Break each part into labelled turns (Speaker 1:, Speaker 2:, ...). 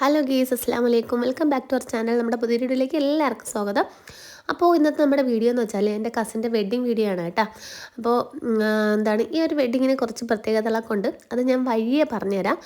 Speaker 1: Hello guys അസ്സാം വലൈക്കും welcome back to our channel. നമ്മുടെ പുതിയ വീഡിയോയിലേക്ക് എല്ലാവർക്കും സ്വാഗതം. അപ്പോൾ ഇന്നത്തെ നമ്മുടെ വീഡിയോ എന്ന് വെച്ചാൽ എന്റെ കസിന്റെ വെഡ്ഡിങ് വീഡിയോ ആണ് കേട്ടോ. അപ്പോൾ എന്താണ് ഈ ഒരു വെഡ്ഡിങ്ങിന് കുറച്ച് പ്രത്യേകതകളൊക്കെ ഉണ്ട്. അത് ഞാൻ വഴിയെ പറഞ്ഞുതരാം.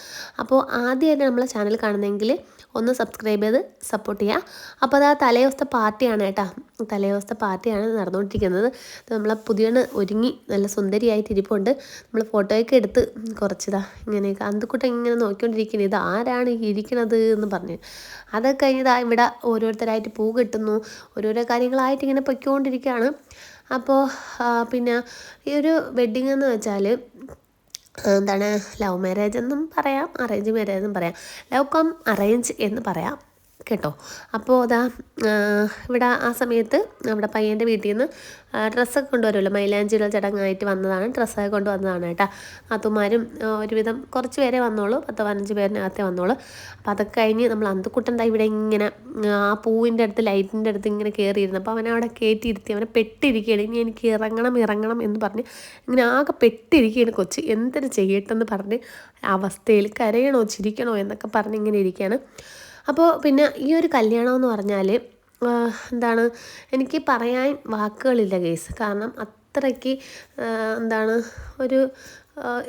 Speaker 1: അപ്പോൾ ആദ്യമായിട്ട് നമ്മളെ ചാനൽ കാണുന്നതെങ്കിൽ ഒന്ന് സബ്സ്ക്രൈബ് ചെയ്ത് സപ്പോർട്ട് ചെയ്യുക. അപ്പോൾ അത് ആ തലേദിവസത്തെ പാർട്ടിയാണ് കേട്ടോ. തലേദിവസത്തെ പാർട്ടിയാണ് നടന്നുകൊണ്ടിരിക്കുന്നത്. നമ്മളെ പുതിയണ് ഒരുങ്ങി നല്ല സുന്ദരിയായിട്ട് ഇരിപ്പുണ്ട്. നമ്മൾ ഫോട്ടോയൊക്കെ എടുത്ത് കുറച്ചിതാ ഇങ്ങനെയൊക്കെ. അന്തുക്കുട്ടം ഇങ്ങനെ നോക്കിക്കൊണ്ടിരിക്കുന്നത് ഇത് ആരാണ് ഇരിക്കണത് എന്ന് പറഞ്ഞു. അതൊക്കെ കഴിഞ്ഞതാ ഇവിടെ ഓരോരുത്തരായിട്ട് പൂ കിട്ടുന്നു. ഓരോരോ കാര്യങ്ങളായിട്ട് ഇങ്ങനെ പൊയ്ക്കൊണ്ടിരിക്കുകയാണ്. അപ്പോൾ പിന്നെ ഈ ഒരു വെഡ്ഡിങ് എന്ന് വെച്ചാൽ എന്താണ് ലവ് മാരേജ് എന്നും പറയാം അറേഞ്ച് മാരേജ് എന്നും പറയാം. ലവ് കം അറേഞ്ച് എന്ന് പറയാം. കേട്ടോ. അപ്പോൾ അതാ ഇവിടെ ആ സമയത്ത് നമ്മുടെ പയ്യന്റെ വീട്ടിൽ നിന്ന് ഡ്രസ്സൊക്കെ കൊണ്ടുവരുമല്ലോ. മൈലാഞ്ചിയുടെ ചടങ്ങായിട്ട് വന്നതാണ്. ഡ്രസ്സൊക്കെ കൊണ്ടുവന്നതാണ് കേട്ടോ. അതുമാരും ഒരുവിധം കുറച്ച് പേരെ വന്നോളൂ. പത്ത് പതിനഞ്ച് പേരിനകത്തേ വന്നോളൂ. അപ്പോൾ അതൊക്കെ കഴിഞ്ഞ് നമ്മൾ അന്തുക്കുട്ടന്റെ ഇവിടെ ഇങ്ങനെ ആ പൂവിന്റെ അടുത്ത് ലൈറ്റിന്റെ അടുത്ത് ഇങ്ങനെ കയറിയിരുന്നു അപ്പോൾ അവനെ അവിടെ കയറ്റിയിരുത്തി അവനെ പെട്ടിരിക്കുകയാണ്. ഇനി എനിക്ക് ഇറങ്ങണം ഇറങ്ങണം എന്ന് പറഞ്ഞ് ഇങ്ങനെ ആകെ പെട്ടിരിക്കുകയാണ് കൊച്ച്. എന്തിനു ചെയ്യട്ടെന്ന് പറഞ്ഞ് അവസ്ഥയിൽ കരയണോ ചിരിക്കണോ എന്നൊക്കെ പറഞ്ഞ് ഇങ്ങനെ ഇരിക്കുകയാണ്. അപ്പോൾ പിന്നെ ഈ ഒരു കല്യാണം എന്ന് പറഞ്ഞാൽ എന്താണ് എനിക്ക് പറയാൻ വാക്കുകളില്ല കേസ് കാരണം അത്രയ്ക്ക് എന്താണ് ഒരു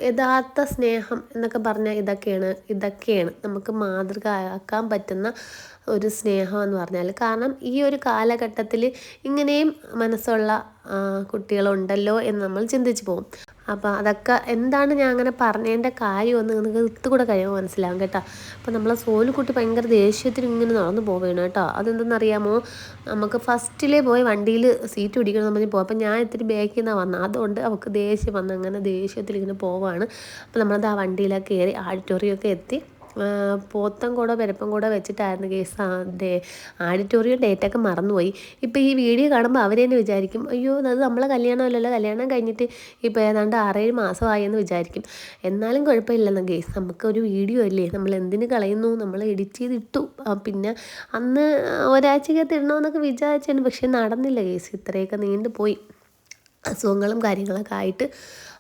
Speaker 1: യഥാർത്ഥ സ്നേഹം എന്നൊക്കെ പറഞ്ഞാൽ ഇതൊക്കെയാണ് ഇതൊക്കെയാണ് നമുക്ക് മാതൃക ആക്കാൻ പറ്റുന്ന ഒരു സ്നേഹം എന്ന് പറഞ്ഞാൽ. കാരണം ഈ ഒരു കാലഘട്ടത്തിൽ ഇങ്ങനെയും മനസ്സുള്ള കുട്ടികളുണ്ടല്ലോ എന്ന് നമ്മൾ ചിന്തിച്ചു പോകും. അപ്പോൾ അതൊക്കെ എന്താണ് ഞാൻ അങ്ങനെ പറഞ്ഞതിന്റെ കാര്യമെന്ന് നിങ്ങൾക്ക് ഇത്തുകൂടെ കഴിയുമ്പോൾ മനസ്സിലാവും കേട്ടോ. അപ്പോൾ നമ്മളെ സോലുക്കുട്ടി ഭയങ്കര ദേഷ്യത്തിന് ഇങ്ങനെ നടന്നു പോവുകയാണ് കേട്ടോ. അതെന്തെന്നറിയാമോ? നമുക്ക് ഫസ്റ്റിലേ പോയി വണ്ടിയിൽ സീറ്റ് പിടിക്കണം എന്ന് പറഞ്ഞ് പോകും അപ്പോൾ ഞാൻ ഇത്തിരി ബാക്കിൽ നിന്നാണ് വന്നത് അതുകൊണ്ട് അവൾക്ക് ദേഷ്യം വന്ന് അങ്ങനെ ദേഷ്യത്തിൽ ഇങ്ങനെ പോവാണ് അപ്പോൾ നമ്മളത് ആ വണ്ടിയിലൊക്കെ കയറി ആഡിറ്റോറിയമൊക്കെ എത്തി. പോത്തം കൂടെ പെരപ്പം കൂടെ വെച്ചിട്ടായിരുന്നു കേസ് അതിന്റെ ആഡിറ്റോറിയം ഡേറ്റൊക്കെ മറന്നുപോയി. ഇപ്പോൾ ഈ വീഡിയോ കാണുമ്പോൾ അവർ തന്നെ വിചാരിക്കും അയ്യോ അത് നമ്മളെ കല്യാണമല്ലല്ലോ കല്യാണം കഴിഞ്ഞിട്ട് ഇപ്പോൾ ഏതാണ്ട് ആറേഴ് മാസമായി എന്ന് വിചാരിക്കും. എന്നാലും കുഴപ്പമില്ലെന്ന് കേസ് നമുക്കൊരു വീഡിയോ അല്ലേ? നമ്മൾ എന്തിനു കളയുന്നു? നമ്മൾ എഡിറ്റ് ചെയ്ത് ഇട്ടു പിന്നെ അന്ന് ഒരാഴ്ചക്കകത്ത് ഇടണമെന്നൊക്കെ വിചാരിച്ചാണ് പക്ഷെ നടന്നില്ല കേസ്. ഇത്രയൊക്കെ നീണ്ടുപോയി. അസുഖങ്ങളും കാര്യങ്ങളൊക്കെ ആയിട്ട്.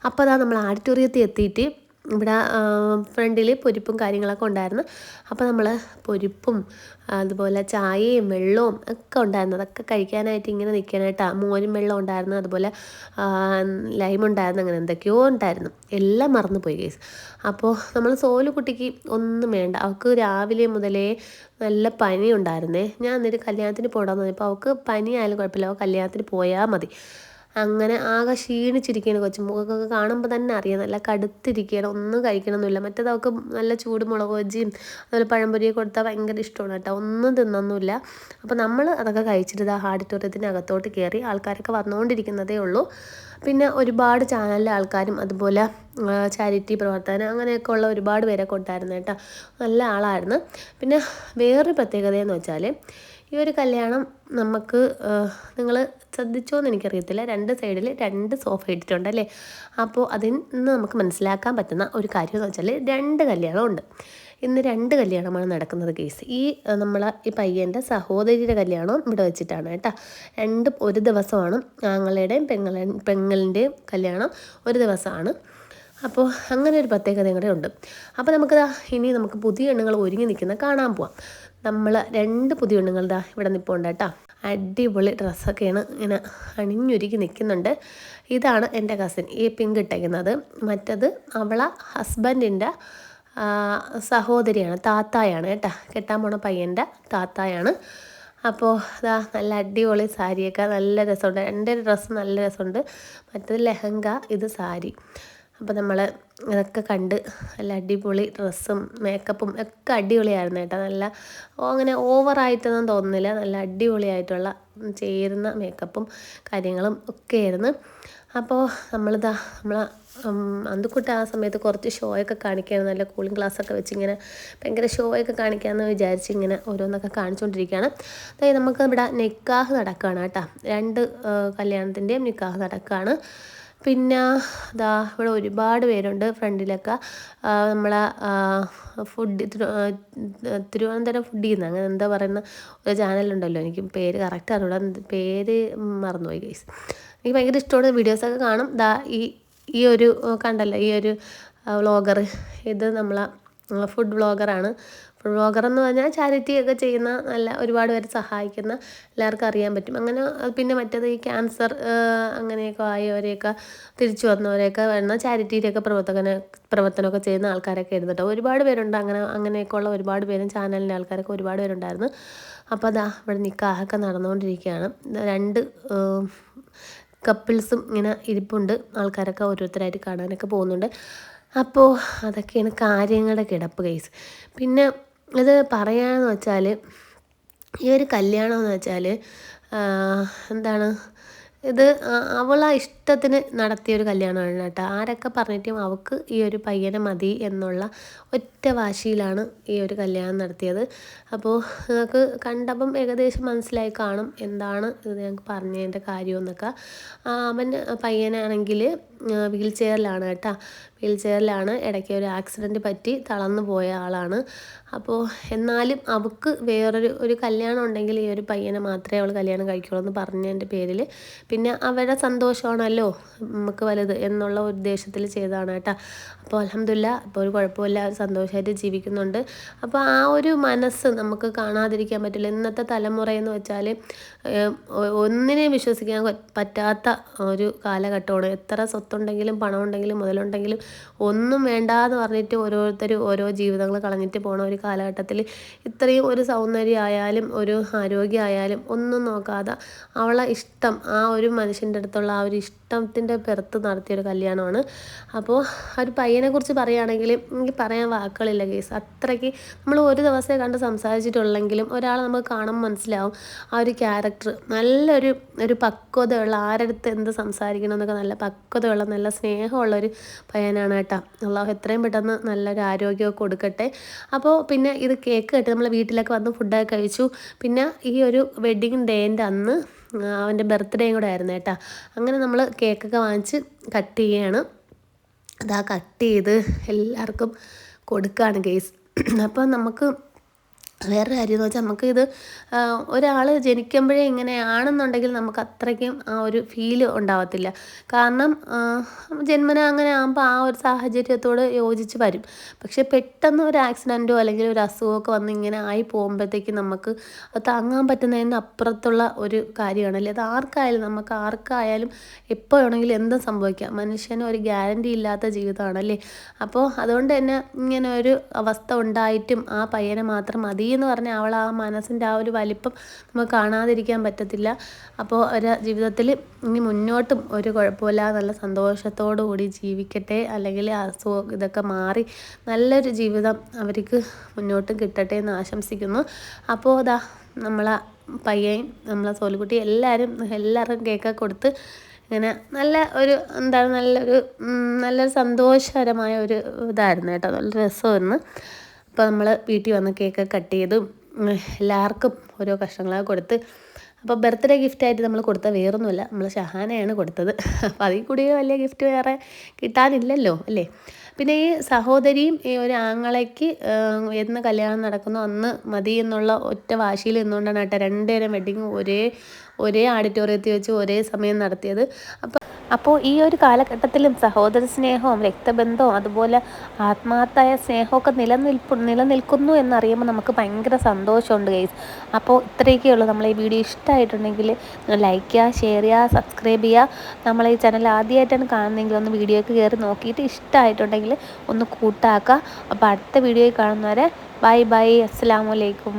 Speaker 1: അപ്പോൾ അതാ നമ്മൾ ആഡിറ്റോറിയത്തിൽ എത്തിയിട്ട് ഇവിടെ ഫ്രണ്ടിൽ പൊരിപ്പും കാര്യങ്ങളൊക്കെ ഉണ്ടായിരുന്നു. അപ്പോൾ നമ്മൾ പൊരിപ്പും അതുപോലെ ചായയും വെള്ളവും ഒക്കെ ഉണ്ടായിരുന്നു. അതൊക്കെ കഴിക്കാനായിട്ട് ഇങ്ങനെ നിൽക്കാനായിട്ടാണ് മോരും വെള്ളം ഉണ്ടായിരുന്നു. അതുപോലെ ലൈം ഉണ്ടായിരുന്നു. അങ്ങനെ എന്തൊക്കെയോ ഉണ്ടായിരുന്നു. എല്ലാം മറന്നുപോയി കേസ് അപ്പോൾ നമ്മൾ സോൽ കുട്ടിക്ക് ഒന്നും വേണ്ട. അവൾക്ക് രാവിലെ മുതലേ നല്ല പനി ഉണ്ടായിരുന്നേ. ഞാൻ എന്നിട്ട് കല്യാണത്തിന് പോകണമെന്ന് പറഞ്ഞപ്പോൾ അവൾക്ക് പനി ആയാലും കുഴപ്പമില്ല. അവൾ കല്യാണത്തിന് പോയാൽ മതി. അങ്ങനെ ആകെ ക്ഷീണിച്ചിരിക്കുകയാണ് കൊച്ചു. മുഖമൊക്കെ കാണുമ്പോൾ തന്നെ അറിയാം. നല്ല കടുത്തിരിക്കുകയാണ്. ഒന്നും കഴിക്കണമെന്നില്ല മറ്റേത് അവൾക്ക് നല്ല ചൂട് മുളക് ബജിയും അതുപോലെ പഴംപൊരിയൊക്കെ കൊടുത്താൽ ഭയങ്കര ഇഷ്ടമാണ് കേട്ടോ. ഒന്നും തിന്നൊന്നുമില്ല. അപ്പോൾ നമ്മൾ അതൊക്കെ കഴിച്ചിട്ട് ആ ഹാഡിറ്റോറിയത്തിന്റെ അകത്തോട്ട് കയറി ആൾക്കാരൊക്കെ വന്നുകൊണ്ടിരിക്കുന്നതേ ഉള്ളൂ. പിന്നെ ഒരുപാട് ചാനലിലെ ആൾക്കാരും അതുപോലെ ചാരിറ്റി പ്രവർത്തനം അങ്ങനെയൊക്കെ ഉള്ള ഒരുപാട് പേരൊക്കെ ഉണ്ടായിരുന്നു കേട്ടോ. നല്ല ആളായിരുന്നു. പിന്നെ വേറൊരു പ്രത്യേകതയെന്ന് വെച്ചാൽ ഈ ഒരു കല്യാണം നമുക്ക് നിങ്ങൾ ശ്രദ്ധിച്ചോ എന്ന് എനിക്കറിയത്തില്ല. രണ്ട് സൈഡിൽ രണ്ട് സോഫ ഇട്ടിട്ടുണ്ട് അല്ലേ? അപ്പോൾ അതിൽ നിന്ന് നമുക്ക് മനസ്സിലാക്കാൻ പറ്റുന്ന ഒരു കാര്യം എന്ന് വെച്ചാൽ രണ്ട് കല്യാണമുണ്ട്. ഇന്ന് രണ്ട് കല്യാണമാണ് നടക്കുന്നത് കേസ് ഈ നമ്മളെ ഈ പയ്യന്റെ സഹോദരിയുടെ കല്യാണം ഇവിടെ വെച്ചിട്ടാണ് കേട്ടോ. രണ്ട് ഒരു ദിവസമാണ് ആങ്ങളുടെയും പെങ്ങള പെങ്ങളിന്റെയും കല്യാണം ഒരു ദിവസമാണ്. അപ്പോൾ അങ്ങനെ ഒരു പ്രത്യേകത കൂടെ ഉണ്ട്. അപ്പോൾ നമുക്കിതാ ഇനി നമുക്ക് പുതിയ എണ്ണങ്ങൾ ഒരുങ്ങി നിൽക്കുന്ന കാണാൻ പോവാം. നമ്മൾ രണ്ട് പുതിയ എണ്ണങ്ങൾ ഇവിടെ നിൽപ്പുണ്ട് കേട്ടോ. അടിപൊളി ഡ്രസ്സൊക്കെയാണ് ഇങ്ങനെ അണിഞ്ഞൊരുക്കി നിൽക്കുന്നുണ്ട്. ഇതാണ് എന്റെ കസിൻ ഈ പിങ്ക് ഇട്ടേക്കുന്നത്. മറ്റത് അവളെ ഹസ്ബൻഡിന്റെ സഹോദരിയാണ് താത്തായാണ് കേട്ടോ. കെട്ടാൻ പോണ പയ്യന്റെ താത്തായാണ്. അപ്പോൾ അതാ നല്ല അടിപൊളി സാരിയൊക്കെ നല്ല രസമുണ്ട്. എന്റെ ഡ്രസ്സ് നല്ല രസമുണ്ട്. മറ്റത് ലെഹങ്ക ഇത് സാരി. അപ്പോൾ നമ്മൾ അതൊക്കെ കണ്ട് നല്ല അടിപൊളി ഡ്രസ്സും മേക്കപ്പും ഒക്കെ അടിപൊളിയായിരുന്നു കേട്ടോ. നല്ല അങ്ങനെ ഓവറായിട്ടൊന്നും തോന്നുന്നില്ല. നല്ല അടിപൊളിയായിട്ടുള്ള ചേരുന്ന മേക്കപ്പും കാര്യങ്ങളും ഒക്കെ ആയിരുന്നു അപ്പോൾ നമ്മളിതാ നമ്മൾ അന്തുക്കുട്ട ആ സമയത്ത് കുറച്ച് ഷോയൊക്കെ കാണിക്കുകയാണ് നല്ല കൂളിംഗ് ഗ്ലാസ്സൊക്കെ വെച്ച് ഇങ്ങനെ ഭയങ്കര ഷോയൊക്കെ കാണിക്കാമെന്ന് വിചാരിച്ച് ഇങ്ങനെ ഓരോന്നൊക്കെ കാണിച്ചുകൊണ്ടിരിക്കുകയാണ് അതായത് നമുക്ക് ഇവിടെ നിക്കാഹ് നടക്കുകയാണ് കേട്ടോ. രണ്ട് കല്യാണത്തിന്റെയും നിക്കാഹ് നടക്കുകയാണ്. പിന്നെ ദാ ഇവിടെ ഒരുപാട് പേരുണ്ട് ഫ്രണ്ടിലൊക്കെ. നമ്മളെ ഫുഡ് തിരുവനന്തപുരം ഫുഡിൽ നിന്ന് അങ്ങനെ എന്താ പറയുന്ന ഒരു ചാനലുണ്ടല്ലോ. എനിക്ക് പേര് കറക്റ്റ് അറിയില്ല പേര് മറന്നുപോയി ഗൈസ് എനിക്ക് ഭയങ്കര ഇഷ്ടമുള്ള വീഡിയോസൊക്കെ കാണും. ദാ ഈ ഈ ഒരു കണ്ടല്ലോ ഈ ഒരു വ്ളോഗർ ഇത് നമ്മളെ ഫുഡ് വ്ളോഗറാണ് വ്ളോഗർ എന്ന് പറഞ്ഞാൽ ചാരിറ്റി ഒക്കെ ചെയ്യുന്ന നല്ല ഒരുപാട് പേര് സഹായിക്കുന്ന എല്ലാവർക്കും അറിയാൻ പറ്റും. അങ്ങനെ പിന്നെ മറ്റേത് ഈ ക്യാൻസർ അങ്ങനെയൊക്കെ ആയവരെയൊക്കെ തിരിച്ചു വന്നവരെയൊക്കെ വരുന്ന ചാരിറ്റിയിലൊക്കെ പ്രവർത്തകന് പ്രവർത്തനമൊക്കെ ചെയ്യുന്ന ആൾക്കാരൊക്കെ ഇരുന്നിട്ട് ഒരുപാട് പേരുണ്ട്. അങ്ങനെ അങ്ങനെയൊക്കെ ഉള്ള ഒരുപാട് പേരും ചാനലിന്റെ ആൾക്കാരൊക്കെ ഒരുപാട് പേരുണ്ടായിരുന്നു. അപ്പോൾ അതാ ഇവിടെ നിക്കാഹൊക്കെ നടന്നുകൊണ്ടിരിക്കുകയാണ്. രണ്ട് കപ്പിൾസും ഇങ്ങനെ ഇരിപ്പുണ്ട്. ആൾക്കാരൊക്കെ ഓരോരുത്തരായിട്ട് കാണാനൊക്കെ പോകുന്നുണ്ട്. അപ്പോൾ അതൊക്കെയാണ് കാര്യങ്ങളുടെ കിടപ്പ് കേസ് പിന്നെ ഇത് പറയാമെന്ന് വെച്ചാൽ ഈ ഒരു കല്യാണം എന്ന് വെച്ചാൽ എന്താണ് ഇത് അവളെ ഇഷ്ടത്തിന് നടത്തിയ ഒരു കല്യാണമാണ് കേട്ടോ. ആരൊക്കെ പറഞ്ഞിട്ടും അവൾക്ക് ഈ ഒരു പയ്യനെ മതി എന്നുള്ള ഒറ്റ വാശിയിലാണ് ഈ ഒരു കല്യാണം നടത്തിയത്. അപ്പോൾ നിങ്ങൾക്ക് കണ്ടപ്പം ഏകദേശം മനസ്സിലായി കാണും എന്താണ് ഇത് ഞങ്ങൾക്ക് പറഞ്ഞതിന്റെ കാര്യമെന്നൊക്കെ. അവൻ പയ്യനാണെങ്കിൽ വീൽ ചെയറിലാണ് കേട്ടോ. വീൽ ചെയറിലാണ് ഇടയ്ക്ക് ഒരു ആക്സിഡന്റ് പറ്റി തളർന്നു പോയ ആളാണ്. അപ്പോൾ എന്നാലും അവൾക്ക് വേറൊരു ഒരു കല്യാണം ഉണ്ടെങ്കിൽ ഈ ഒരു പയ്യനെ മാത്രമേ അവൾ കല്യാണം കഴിക്കുള്ളൂ എന്ന് പറഞ്ഞതിന്റെ പേരിൽ പിന്നെ അവരുടെ സന്തോഷമാണല്ലോ നമുക്ക് വലുത് എന്നുള്ള ഉദ്ദേശത്തിൽ ചെയ്തതാണ് കേട്ടോ. അപ്പോൾ അലഹമില്ല ഇപ്പോൾ ഒരു കുഴപ്പമില്ല സന്തോഷമായിട്ട് ജീവിക്കുന്നുണ്ട്. അപ്പോൾ ആ ഒരു മനസ്സ് നമുക്ക് കാണാതിരിക്കാൻ പറ്റില്ല. ഇന്നത്തെ തലമുറ എന്ന് വെച്ചാൽ ഒന്നിനെ വിശ്വസിക്കാൻ പറ്റാത്ത ഒരു കാലഘട്ടമാണ്. എത്ര സ്വത്തുണ്ടെങ്കിലും പണമുണ്ടെങ്കിലും മുതലുണ്ടെങ്കിലും ഒന്നും വേണ്ടാന്ന് പറഞ്ഞിട്ട് ഓരോരുത്തർ ഓരോ ജീവിതങ്ങൾ കളഞ്ഞിട്ട് പോണ ഒരു കാലഘട്ടത്തിൽ ഇത്രയും ഒരു സൗന്ദര്യം ആയാലും ഒരു ആരോഗ്യമായാലും ഒന്നും നോക്കാതെ അവളെ ഇഷ്ടം ആ ഒരു മനുഷ്യന്റെ അടുത്തുള്ള ആ ഒരു ഇഷ്ടത്തിന്റെ പുറത്ത് നടത്തിയൊരു കല്യാണമാണ്. അപ്പോൾ ഒരു പയ്യനെക്കുറിച്ച് പറയുകയാണെങ്കിൽ എനിക്ക് പറയാൻ വാക്കുകളില്ല കേസ് അത്രയ്ക്ക് നമ്മൾ ഒരു ദിവസമേ കണ്ട് സംസാരിച്ചിട്ടുള്ളെങ്കിലും ഒരാളെ നമുക്ക് കാണുമ്പോൾ മനസ്സിലാവും ആ ഒരു ക്യാരക്ടർ നല്ലൊരു ഒരു പക്വതയുള്ള ആരടുത്ത് എന്ത് സംസാരിക്കണം എന്നൊക്കെ നല്ല പക്വതയുള്ള നല്ല സ്നേഹമുള്ള ഒരു പയ്യനാണ് കേട്ടോ അള്ളാഹു എത്രയും പെട്ടെന്ന് നല്ലൊരു ആരോഗ്യമൊക്കെ കൊടുക്കട്ടെ. അപ്പോൾ പിന്നെ ഇത് കേക്ക് കേട്ട് നമ്മൾ വീട്ടിലൊക്കെ വന്ന് ഫുഡൊക്കെ കഴിച്ചു. പിന്നെ ഈ ഒരു വെഡ്ഡിങ് ഡേന്റെ അന്ന് അവന്റെ ബർത്ത്ഡേയും കൂടെ ആയിരുന്നു കേട്ടോ. അങ്ങനെ നമ്മൾ കേക്കൊക്കെ വാങ്ങിച്ച് കട്ട് ചെയ്യുകയാണ് അതാ കട്ട് ചെയ്ത് എല്ലാവർക്കും കൊടുക്കുകയാണ് കേസ് അപ്പോൾ നമുക്ക് വേറൊരു കാര്യം എന്ന് വെച്ചാൽ നമുക്കിത് ഒരാൾ ജനിക്കുമ്പോഴേ ഇങ്ങനെയാണെന്നുണ്ടെങ്കിൽ നമുക്ക് അത്രയ്ക്കും ആ ഒരു ഫീൽ ഉണ്ടാവത്തില്ല. കാരണം ജന്മന അങ്ങനെ ആകുമ്പോൾ ആ ഒരു സാഹചര്യത്തോട് യോജിച്ച് വരും. പക്ഷെ പെട്ടെന്ന് ഒരു ആക്സിഡന്റോ അല്ലെങ്കിൽ ഒരു അസുഖമൊക്കെ വന്ന് ഇങ്ങനെ ആയി പോകുമ്പോഴത്തേക്കും നമുക്ക് അത് താങ്ങാൻ പറ്റുന്നതിന് അപ്പുറത്തുള്ള ഒരു കാര്യമാണല്ലേ അത് ആർക്കായാലും നമുക്ക് ആർക്കായാലും എപ്പോൾ വേണമെങ്കിലും എന്തും സംഭവിക്കാം. മനുഷ്യന് ഒരു ഗ്യാരണ്ടി ഇല്ലാത്ത ജീവിതമാണല്ലേ അപ്പോൾ അതുകൊണ്ട് തന്നെ ഇങ്ങനെ ഒരു അവസ്ഥ ഉണ്ടായിട്ടും ആ പയ്യനെ മാത്രം മതി എന്ന് പറഞ്ഞാൽ അവൾ ആ മനസ്സിന്റെ ആ ഒരു വലിപ്പം നമുക്ക് കാണാതിരിക്കാൻ പറ്റത്തില്ല. അപ്പോൾ ഒരു ജീവിതത്തിൽ ഇനി മുന്നോട്ടും ഒരു കുഴപ്പമില്ല. നല്ല സന്തോഷത്തോടു കൂടി ജീവിക്കട്ടെ. അല്ലെങ്കിൽ അസുഖം ഇതൊക്കെ മാറി നല്ലൊരു ജീവിതം അവർക്ക് മുന്നോട്ടും കിട്ടട്ടെ എന്ന് ആശംസിക്കുന്നു. അപ്പോൾ അതാ നമ്മളെ പയ്യൻ നമ്മളെ സോലുകുട്ടി എല്ലാവരും എല്ലാവർക്കും കേക്കൊക്കെ കൊടുത്ത് ഇങ്ങനെ നല്ല ഒരു എന്താണ് നല്ലൊരു നല്ലൊരു സന്തോഷകരമായ ഒരു ഇതായിരുന്നു കേട്ടോ. നല്ല രസമായിരുന്നു. അപ്പോൾ നമ്മൾ വീട്ടിൽ വന്ന് കേക്ക് കട്ട് ചെയ്തും എല്ലാവർക്കും ഓരോ കഷ്ണങ്ങളൊക്കെ കൊടുത്ത് അപ്പോൾ ബർത്ത്ഡേ ഗിഫ്റ്റ് ആയിട്ട് നമ്മൾ കൊടുത്ത വേറൊന്നുമല്ല നമ്മൾ ഷഹാനയാണ് കൊടുത്തത്. അപ്പോൾ അതിൽ കൂടി വലിയ ഗിഫ്റ്റ് വേറെ കിട്ടാനില്ലല്ലോ അല്ലേ? പിന്നെ ഈ സഹോദരിയും ഈ ഒരു ആങ്ങളയ്ക്ക് എന്ന് കല്യാണം നടക്കുന്നു അന്ന് മതി എന്നുള്ള ഒറ്റ വാശിയിൽ നിന്നുകൊണ്ടാണ് കേട്ടോ രണ്ടുപേരും വെഡിങ് ഒരേ ഒരേ ഓഡിറ്റോറിയത്തിൽ വെച്ച് ഒരേ സമയം നടത്തിയത്. അപ്പോൾ അപ്പോൾ ഈ ഒരു കാലഘട്ടത്തിലും സഹോദര സ്നേഹവും രക്തബന്ധവും അതുപോലെ ആത്മാർത്ഥമായ സ്നേഹമൊക്കെ നിലനിൽപ്പ് നിലനിൽക്കുന്നു എന്നറിയുമ്പോൾ നമുക്ക് ഭയങ്കര സന്തോഷമുണ്ട് ഗൈസ് അപ്പോൾ ഇത്രയൊക്കെ ഉള്ളൂ. നമ്മൾ ഈ വീഡിയോ ഇഷ്ടമായിട്ടുണ്ടെങ്കിൽ ലൈക്ക് ചെയ്യുക ഷെയർ ചെയ്യുക സബ്സ്ക്രൈബ് ചെയ്യുക. നമ്മൾ ഈ ചാനൽ ആദ്യമായിട്ടാണ് കാണുന്നതെങ്കിൽ ഒന്ന് വീഡിയോയ്ക്ക് കയറി നോക്കിയിട്ട് ഇഷ്ടമായിട്ടുണ്ടെങ്കിൽ ഒന്ന് കൂട്ടാക്കുക. അപ്പോൾ അടുത്ത വീഡിയോയിൽ കാണുന്നവരെ ബൈ ബൈ അസ്സാം വലൈക്കും